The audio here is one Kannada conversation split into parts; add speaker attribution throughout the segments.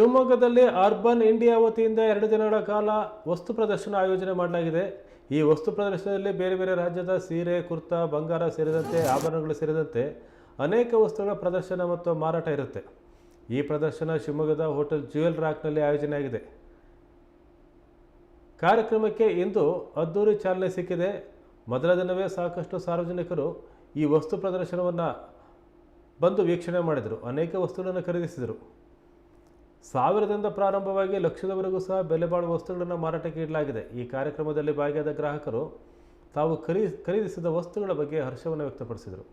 Speaker 1: ಶಿವಮೊಗ್ಗದಲ್ಲಿ ಅರ್ಬನ್ ಇಂಡಿಯಾ ವತಿಯಿಂದ ಎರಡು ದಿನಗಳ ಕಾಲ ವಸ್ತು ಪ್ರದರ್ಶನ ಆಯೋಜನೆ ಮಾಡಲಾಗಿದೆ. ಈ ವಸ್ತು ಪ್ರದರ್ಶನದಲ್ಲಿ ಬೇರೆ ಬೇರೆ ರಾಜ್ಯದ ಸೀರೆ, ಕುರ್ತಾ, ಬಂಗಾರ ಸೇರಿದಂತೆ ಆಭರಣಗಳು ಸೇರಿದಂತೆ ಅನೇಕ ವಸ್ತುಗಳ ಪ್ರದರ್ಶನ ಮತ್ತು ಮಾರಾಟ ಇರುತ್ತೆ. ಈ ಪ್ರದರ್ಶನ ಶಿವಮೊಗ್ಗದ ಹೋಟೆಲ್ ಜ್ಯುವೆಲ್ ರಾಕ್ನಲ್ಲಿ ಆಯೋಜನೆಯಾಗಿದೆ. ಕಾರ್ಯಕ್ರಮಕ್ಕೆ ಇಂದು ಅದ್ದೂರಿ ಚಾಲನೆ ಸಿಕ್ಕಿದೆ. ಮೊದಲ ದಿನವೇ ಸಾಕಷ್ಟು ಸಾರ್ವಜನಿಕರು ಈ ವಸ್ತು ಪ್ರದರ್ಶನವನ್ನು ಬಂದು ವೀಕ್ಷಣೆ ಮಾಡಿದರು. ಅನೇಕ ವಸ್ತುಗಳನ್ನು ಖರೀದಿಸಿದರು. ಸಾವಿರದಿಂದ ಪ್ರಾರಂಭವಾಗಿ ಲಕ್ಷದವರೆಗೂ ಸಹ ಬೆಲೆ ಬಾಳುವ ವಸ್ತುಗಳನ್ನು ಮಾರಾಟಕ್ಕೆ ಇಡಲಾಗಿದೆ ಈ ಕಾರ್ಯಕ್ರಮದಲ್ಲಿ ಭಾಗಿಯಾದ ಗ್ರಾಹಕರು ತಾವು ಖರೀ ಖರೀದಿಸಿದ ವಸ್ತುಗಳ ಬಗ್ಗೆ ಹರ್ಷವನ್ನು ವ್ಯಕ್ತಪಡಿಸಿದರು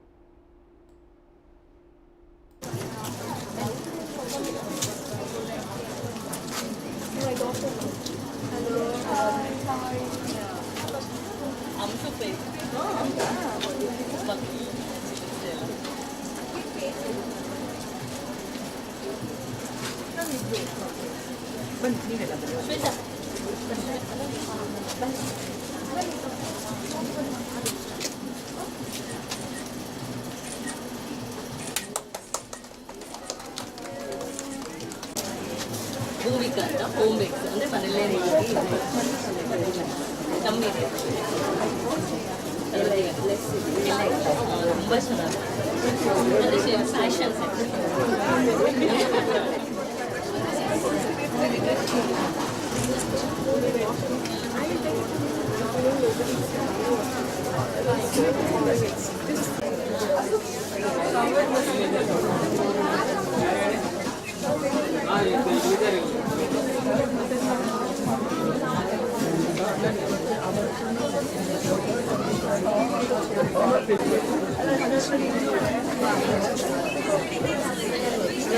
Speaker 2: ಅಂತ ಹೋಮ್ ಬೇಕ್ಸ್ ಅಂದರೆ ಮನೆಯಲ್ಲೇ ರೀತಿ ಕಮ್ಮಿ ಇದೆ ಅದರಲ್ಲಿ ಲೆಸ್ ಇದೆ ಎಲ್ಲ ಇದೆ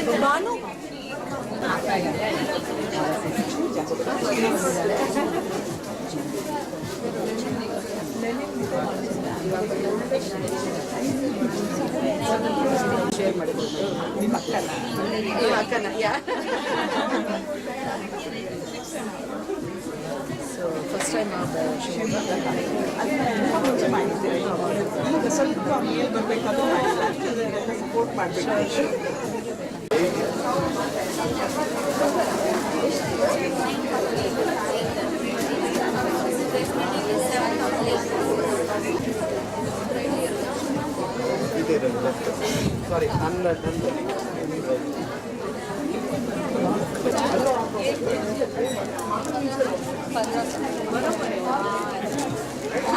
Speaker 2: ತುಂಬ ಚೆನ್ನಾಗಿದೆ ಮತ್ತು ಫ್ಯಾಷನ್
Speaker 3: ಶೇರ್ ಮಾಡಿಕೊಂಡು ನಿಮ್ಮ ಅಕ್ಕನ ಸೊ ಫಸ್ಟ್ ಟೈಮ್ ಆದ ಶಿವಮೊಗ್ಗ ಅದನ್ನ ಸ್ವಲ್ಪ ಮೇಲ್ ಬರಬೇಕಾದ್ರೂ ಸಪೋರ್ಟ್ ಮಾಡಬೇಕು
Speaker 4: sorry, unlearned.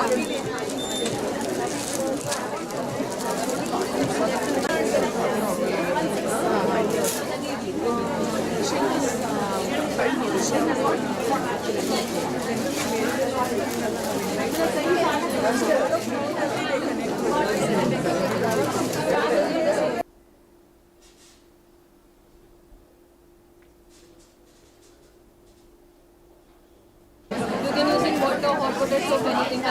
Speaker 4: unlearned.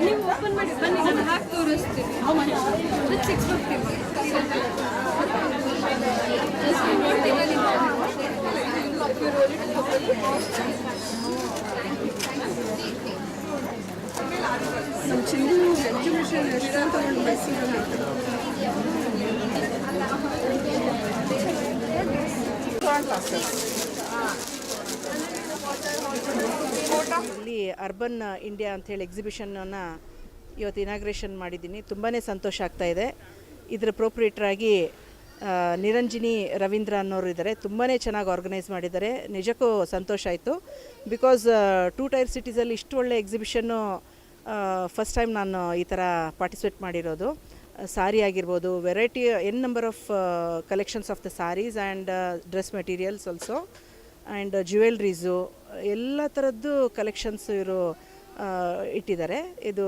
Speaker 4: ನೀವು ಓಪನ್ ಮಾಡಿ ಬನ್ನಿ ನಾನು ಹಾಕಿ ತೋರಿಸ್ತೀನಿ ವಿತ್ ಸಿಕ್ಸ್ ಫಿಫ್ಟಿ ನಮ್ಮ ಚಿಂದು ಎಕ್ಸಿಬಿಷನ್ ಎಕ್ಸ್ಟ್ರಾ ತಗೊಂಡು ಮೈಸೂರಲ್ಲಿ
Speaker 3: ಇಲ್ಲಿ ಅರ್ಬನ್ ಇಂಡಿಯಾ ಅಂಥೇಳಿ ಎಕ್ಸಿಬಿಷನನ್ನು ಇವತ್ತು ಇನಾಗ್ರೇಷನ್ ಮಾಡಿದ್ದೀನಿ. ತುಂಬಾ ಸಂತೋಷ ಆಗ್ತಾ ಇದೆ. ಇದರ ಪ್ರೊಪ್ರೇಟ್ರಾಗಿ ನಿರಂಜಿನಿ ರವೀಂದ್ರ ಅನ್ನೋರು ಇದ್ದಾರೆ. ತುಂಬಾ ಚೆನ್ನಾಗಿ ಆರ್ಗನೈಸ್ ಮಾಡಿದ್ದಾರೆ. ನಿಜಕ್ಕೂ ಸಂತೋಷ ಆಯಿತು. ಬಿಕಾಸ್ ಟೂ ಟೈರ್ ಸಿಟೀಸಲ್ಲಿ ಇಷ್ಟು ಒಳ್ಳೆ ಎಕ್ಸಿಬಿಷನ್ನು ಫಸ್ಟ್ ಟೈಮ್ ನಾನು ಈ ಥರ ಪಾರ್ಟಿಸಿಪೇಟ್ ಮಾಡಿರೋದು. ಸಾರಿ ಆಗಿರ್ಬೋದು variety N number of collections of the saris and dress materials also and jewelleries ಎಲ್ಲ ಥರದ್ದು ಕಲೆಕ್ಷನ್ಸ್ ಇವರು ಇಟ್ಟಿದ್ದಾರೆ. ಇದು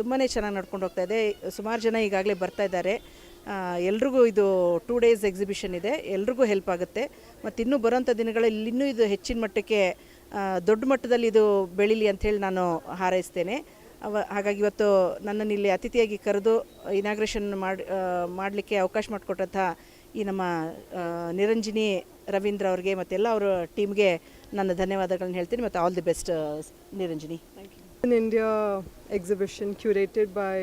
Speaker 3: ತುಂಬಾ ಚೆನ್ನಾಗಿ ನಡ್ಕೊಂಡು ಹೋಗ್ತಾ ಇದೆ. ಸುಮಾರು ಜನ ಈಗಾಗಲೇ ಬರ್ತಾ ಇದ್ದಾರೆ. ಎಲ್ರಿಗೂ ಇದು ಟೂ ಡೇಸ್ ಎಕ್ಸಿಬಿಷನ್ ಇದೆ. ಎಲ್ರಿಗೂ ಹೆಲ್ಪ್ ಆಗುತ್ತೆ. ಮತ್ತು ಇನ್ನೂ ಬರೋಂಥ ದಿನಗಳಲ್ಲಿ ಇನ್ನೂ ಇದು ಹೆಚ್ಚಿನ ಮಟ್ಟಕ್ಕೆ ದೊಡ್ಡ ಮಟ್ಟದಲ್ಲಿ ಇದು ಬೆಳೀಲಿ ಅಂಥೇಳಿ ನಾನು ಹಾರೈಸ್ತೇನೆ. ಅವ, ಹಾಗಾಗಿ ಇವತ್ತು ನನ್ನನ್ನು ಇಲ್ಲಿ ಅತಿಥಿಯಾಗಿ ಕರೆದು ಇನಾಗ್ರೇಷನ್ ಮಾಡಿ ಮಾಡಲಿಕ್ಕೆ ಅವಕಾಶ ಮಾಡಿಕೊಟ್ಟಂಥ ಈ ನಮ್ಮ ನಿರಂಜಿನಿ ರವೀಂದ್ರ ಅವ್ರಿಗೆ ಮತ್ತೆಲ್ಲ ಅವರ ಟೀಮ್ಗೆ ನನ್ನ ಧನ್ಯವಾದಗಳನ್ನ ಹೇಳ್ತೀನಿ ಮತ್ತು all the best Niranjini thank you
Speaker 5: An India exhibition curated by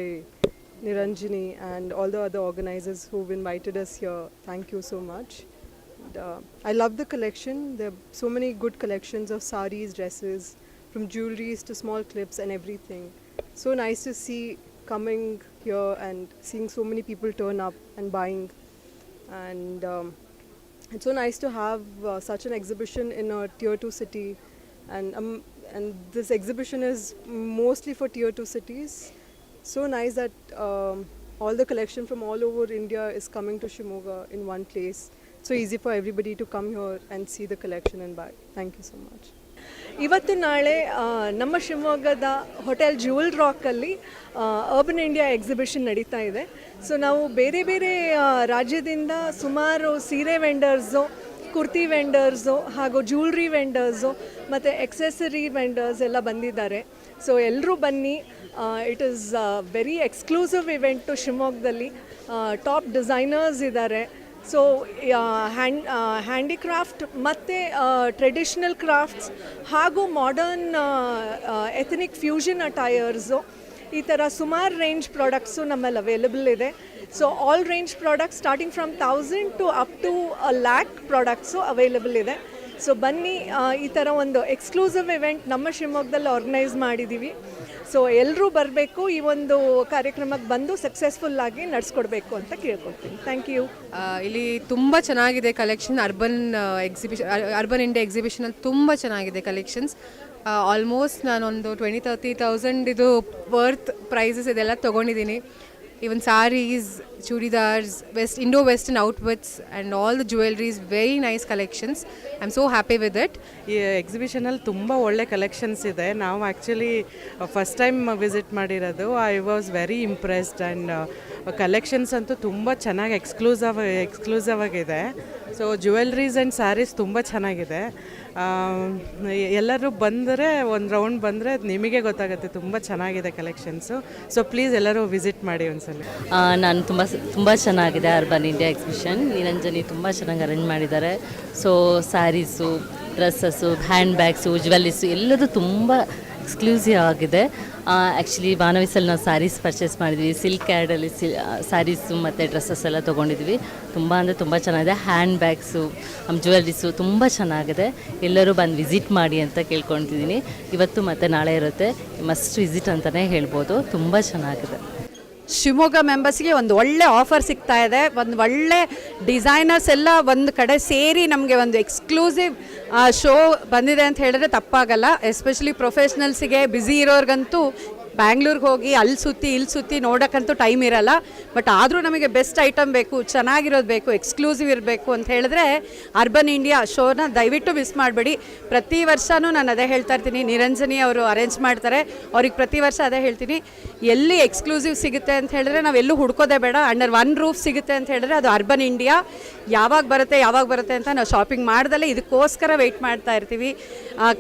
Speaker 5: Niranjini and all the other organizers who've invited us here. Thank you so much. And, uh, I love the collection. There are so many good collections of saris, dresses, from jewelries to small clips and everything. So nice to see coming here and seeing so many people turn up and buying. And um, it's so nice to have uh, such an exhibition in a tier 2 city. And um, and this exhibition is mostly for tier 2 cities. So nice that um, all the collection from all over india is coming to shimoga in one place. So easy for everybody to come here and see the collection and buy. Thank you so much
Speaker 6: ಇವತ್ತು ನಾಳೆ ನಮ್ಮ ಶಿವಮೊಗ್ಗದ ಹೋಟೆಲ್ ಜುವೆಲ್ ರಾಕಲ್ಲಿ ಅರ್ಬನ್ ಇಂಡಿಯಾ ಎಕ್ಸಿಬಿಷನ್ ನಡೀತಾ ಇದೆ. ಸೊ ನಾವು ಬೇರೆ ಬೇರೆ ರಾಜ್ಯದಿಂದ ಸುಮಾರು ಸೀರೆ ವೆಂಡರ್ಸು ಕುರ್ತಿ ವೆಂಡರ್ಸು ಹಾಗೂ ಜ್ಯೂಲ್ರಿ ವೆಂಡರ್ಸು ಮತ್ತು ಎಕ್ಸೆಸರಿ ವೆಂಡರ್ಸ್ ಎಲ್ಲ ಬಂದಿದ್ದಾರೆ. ಸೊ ಎಲ್ಲರೂ ಬನ್ನಿ. It is very exclusive event ಶಿವಮೊಗ್ಗದಲ್ಲಿ. ಟಾಪ್ ಡಿಸೈನರ್ಸ್ ಇದ್ದಾರೆ. ಸೊ ಹ್ಯಾಂಡ್ ಹ್ಯಾಂಡಿಕ್ರಾಫ್ಟ್ ಮತ್ತು ಟ್ರೆಡಿಷ್ನಲ್ ಕ್ರಾಫ್ಟ್ಸ್ ಹಾಗೂ ಮಾಡರ್ನ್ ಎಥನಿಕ್ ಫ್ಯೂಷನ್ ಅಟೈಯರ್ಸು ಈ ಥರ ಸುಮಾರು ರೇಂಜ್ ಪ್ರಾಡಕ್ಟ್ಸು ನಮ್ಮಲ್ಲಿ ಅವೈಲಬಲ್ ಇದೆ. So all range products starting from thousand to up to lakh products available ಇದೆ. ಸೊ ಬನ್ನಿ ಆ, ಈ ಥರ ಒಂದು ಎಕ್ಸ್ಕ್ಲೂಸಿವ್ ಇವೆಂಟ್ ನಮ್ಮ ಶಿವಮೊಗ್ಗದಲ್ಲಿ ಆರ್ಗನೈಸ್ ಮಾಡಿದ್ದೀವಿ ಸೊ ಎಲ್ಲರೂ ಬರಬೇಕು, ಈ ಒಂದು ಕಾರ್ಯಕ್ರಮಕ್ಕೆ ಬಂದು ಸಕ್ಸಸ್ಫುಲ್ ಆಗಿ ನಡೆಸ್ಕೊಡ್ಬೇಕು ಅಂತ ಕೇಳ್ಕೊಳ್ತೀನಿ. ಥ್ಯಾಂಕ್ ಯು
Speaker 7: ಇಲ್ಲಿ ತುಂಬ ಚೆನ್ನಾಗಿದೆ collection urban exhibition urban India ಎಕ್ಸಿಬಿಷನಲ್ಲಿ ತುಂಬ ಚೆನ್ನಾಗಿದೆ ಕಲೆಕ್ಷನ್ಸ್ ಆಲ್ಮೋಸ್ಟ್ ನಾನೊಂದು ಟ್ವೆಂಟಿ ತರ್ಟಿ ತೌಸಂಡ್ ಇದು ವರ್ತ್ ಪ್ರೈಸಸ್ ಇದೆಲ್ಲ ತೊಗೊಂಡಿದ್ದೀನಿ. Saris churidars west indo western outfits and all the jewelleries very nice collections I am so happy with it
Speaker 8: ಈ ಎಕ್ಸಿಬಿಷನಲ್ಲಿ ತುಂಬ ಒಳ್ಳೆ ಕಲೆಕ್ಷನ್ಸ್ ಇದೆ. ನಾವು ಆ್ಯಕ್ಚುಲಿ ಫಸ್ಟ್ ಟೈಮ್ ವಿಸಿಟ್ ಮಾಡಿರೋದು. I was very impressed and collections ಅಂತೂ ತುಂಬ ಚೆನ್ನಾಗಿ ಎಕ್ಸ್ಕ್ಲೂಸಿವ್ ಎಕ್ಸ್ಕ್ಲೂಸಿವ್ ಆಗಿದೆ. ಸೊ ಜ್ಯುವೆಲ್ರೀಸ್ ಆ್ಯಂಡ್ ಸ್ಯಾರೀಸ್ ತುಂಬ ಚೆನ್ನಾಗಿದೆ. ಎಲ್ಲರೂ ಬಂದರೆ, ಒಂದು ರೌಂಡ್ ಬಂದರೆ ನಿಮಗೆ ಗೊತ್ತಾಗುತ್ತೆ. ತುಂಬ ಚೆನ್ನಾಗಿದೆ ಕಲೆಕ್ಷನ್ಸು ಸೊ ಪ್ಲೀಸ್ ಎಲ್ಲರೂ ವಿಸಿಟ್ ಮಾಡಿ ಒಂದ್ಸಲ.
Speaker 2: ನಾನು ತುಂಬ ತುಂಬ ಚೆನ್ನಾಗಿದೆ ಅರ್ಬನ್ ಇಂಡಿಯಾ ಎಕ್ಸಿಬಿಷನ್ ನಿರಂಜನಿ ತುಂಬ ಚೆನ್ನಾಗಿ ಅರೇಂಜ್ ಮಾಡಿದ್ದಾರೆ. So sarees dresses hand bags jewelleries ಎಲ್ಲದೂ ತುಂಬ ಎಕ್ಸ್ಕ್ಲೂಸಿವ್ ಆಗಿದೆ. ಆ್ಯಕ್ಚುಲಿ ಬಾನವಿಸಲ್ಲಿ ನಾವು ಸ್ಯಾರೀಸ್ ಪರ್ಚೇಸ್ ಮಾಡಿದ್ವಿ. ಸಿಲ್ಕ್ ಕ್ಯಾಡಲ್ಲಿ ಸಿಲ್ ಸ್ಯಾರೀಸು ಮತ್ತು ಡ್ರೆಸ್ಸಸ್ ಎಲ್ಲ ತೊಗೊಂಡಿದ್ವಿ. ತುಂಬ ಅಂದರೆ ತುಂಬ ಚೆನ್ನಾಗಿದೆ. ಹ್ಯಾಂಡ್ ಬ್ಯಾಗ್ಸು ಜ್ಯುವೆಲ್ರೀಸು ತುಂಬ ಚೆನ್ನಾಗಿದೆ. ಎಲ್ಲರೂ ಬಂದು ವಿಸಿಟ್ ಮಾಡಿ ಅಂತ ಕೇಳ್ಕೊತಿದ್ದೀನಿ ಇವತ್ತು ಮತ್ತು ನಾಳೆ ಇರುತ್ತೆ. ಮಸ್ಟ್ ವಿಸಿಟ್ ಅಂತಲೇ ಹೇಳ್ಬೋದು. ತುಂಬ ಚೆನ್ನಾಗಿದೆ.
Speaker 9: ಶಿವಮೊಗ್ಗ ಮೆಂಬರ್ಸ್ಗೆ ಒಂದು ಒಳ್ಳೆ ಆಫರ್ ಸಿಗ್ತಾ ಇದೆ. ಒಂದು ಒಳ್ಳೆ ಡಿಸೈನರ್ಸ್ ಎಲ್ಲ ಒಂದು ಕಡೆ ಸೇರಿ ನಮಗೆ ಒಂದು ಎಕ್ಸ್ಕ್ಲೂಸಿವ್ ಶೋ ಬಂದಿದೆ ಅಂತ ಹೇಳಿದ್ರೆ ತಪ್ಪಾಗಲ್ಲ. ಎಸ್ಪೆಷಲಿ ಪ್ರೊಫೆಷ್ನಲ್ಸಿಗೆ ಬ್ಯುಸಿ ಇರೋರ್ಗಂತೂ ಬ್ಯಾಂಗ್ಳೂರ್ಗೆ ಹೋಗಿ ಅಲ್ಲಿ ಸುತ್ತಿ ಇಲ್ಲಿ ಸುತ್ತಿ ನೋಡೋಕ್ಕಂತೂ ಟೈಮ್ ಇರಲ್ಲ. ಬಟ್ ಆದರೂ ನಮಗೆ ಬೆಸ್ಟ್ ಐಟಮ್ ಬೇಕು, ಚೆನ್ನಾಗಿರೋದು ಬೇಕು, ಎಕ್ಸ್ಕ್ಲೂಸಿವ್ ಇರಬೇಕು ಅಂತ ಹೇಳಿದ್ರೆ ಅರ್ಬನ್ ಇಂಡಿಯಾ ಶೋನ ದಯವಿಟ್ಟು ಮಿಸ್ ಮಾಡಬೇಡಿ. ಪ್ರತಿ ವರ್ಷವೂ ನಾನು ಅದೇ ಹೇಳ್ತಾ ಇರ್ತೀನಿ, ನಿರಂಜನಿ ಅವರು ಅರೇಂಜ್ ಮಾಡ್ತಾರೆ. ಅವ್ರಿಗೆ ಪ್ರತಿ ವರ್ಷ ಅದೇ ಹೇಳ್ತೀನಿ. ಎಲ್ಲಿ ಎಕ್ಸ್ಕ್ಲೂಸಿವ್ ಸಿಗುತ್ತೆ ಅಂತ ಹೇಳಿದ್ರೆ ನಾವು ಎಲ್ಲೂ ಹುಡ್ಕೋದೇ ಬೇಡ. ಅಂಡರ್ ಒನ್ ರೂಫ್ ಸಿಗುತ್ತೆ ಅಂತ ಹೇಳಿದ್ರೆ ಅದು ಅರ್ಬನ್ ಇಂಡಿಯಾ. ಯಾವಾಗ ಬರುತ್ತೆ ಯಾವಾಗ ಬರುತ್ತೆ ಅಂತ ನಾವು ಶಾಪಿಂಗ್ ಮಾಡ್ದಲ್ಲೇ ಇದಕ್ಕೋಸ್ಕರ ವೆಯ್ಟ್ ಮಾಡ್ತಾ ಇರ್ತೀವಿ.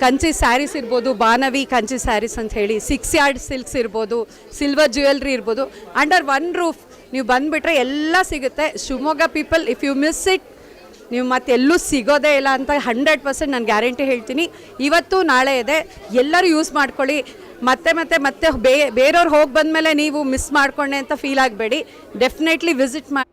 Speaker 9: ಕಂಚಿ ಸ್ಯಾರೀಸ್ ಇರ್ಬೋದು, ಬಾನವಿ ಕಂಚಿ ಸ್ಯಾರೀಸ್ ಅಂತ ಹೇಳಿ ಸಿಕ್ಸ್ ಯಾರ್ಡ್ ಸಿಲ್ಕ್ಸ್ ಇರ್ಬೋದು ಸಿಲ್ವರ್ ಜ್ಯುವೆಲ್ರಿ ಇರ್ಬೋದು ಅಂಡರ್ ಒನ್ ರೂಫ್ ನೀವು ಬಂದುಬಿಟ್ರೆ ಎಲ್ಲ ಸಿಗುತ್ತೆ. Shivamogga people if you miss it ನೀವು ಮತ್ತೆ ಎಲ್ಲೂ ಸಿಗೋದೇ ಇಲ್ಲ ಅಂತ ಹಂಡ್ರೆಡ್ ಪರ್ಸೆಂಟ್ ನಾನು ಗ್ಯಾರಂಟಿ ಹೇಳ್ತೀನಿ. ಇವತ್ತು, ನಾಳೆ ಇದೆ. ಎಲ್ಲರೂ ಯೂಸ್ ಮಾಡ್ಕೊಳ್ಳಿ. ಮತ್ತೆ ಮತ್ತೆ ಮತ್ತೆ ಬೇರೆಯವ್ರು ಹೋಗಿ ಬಂದಮೇಲೆ ನೀವು ಮಿಸ್ ಮಾಡ್ಕೊಂಡೆ ಅಂತ ಫೀಲ್ ಆಗಬೇಡಿ. ಡೆಫಿನೆಟ್ಲಿ ವಿಸಿಟ್ ಮಾಡಿ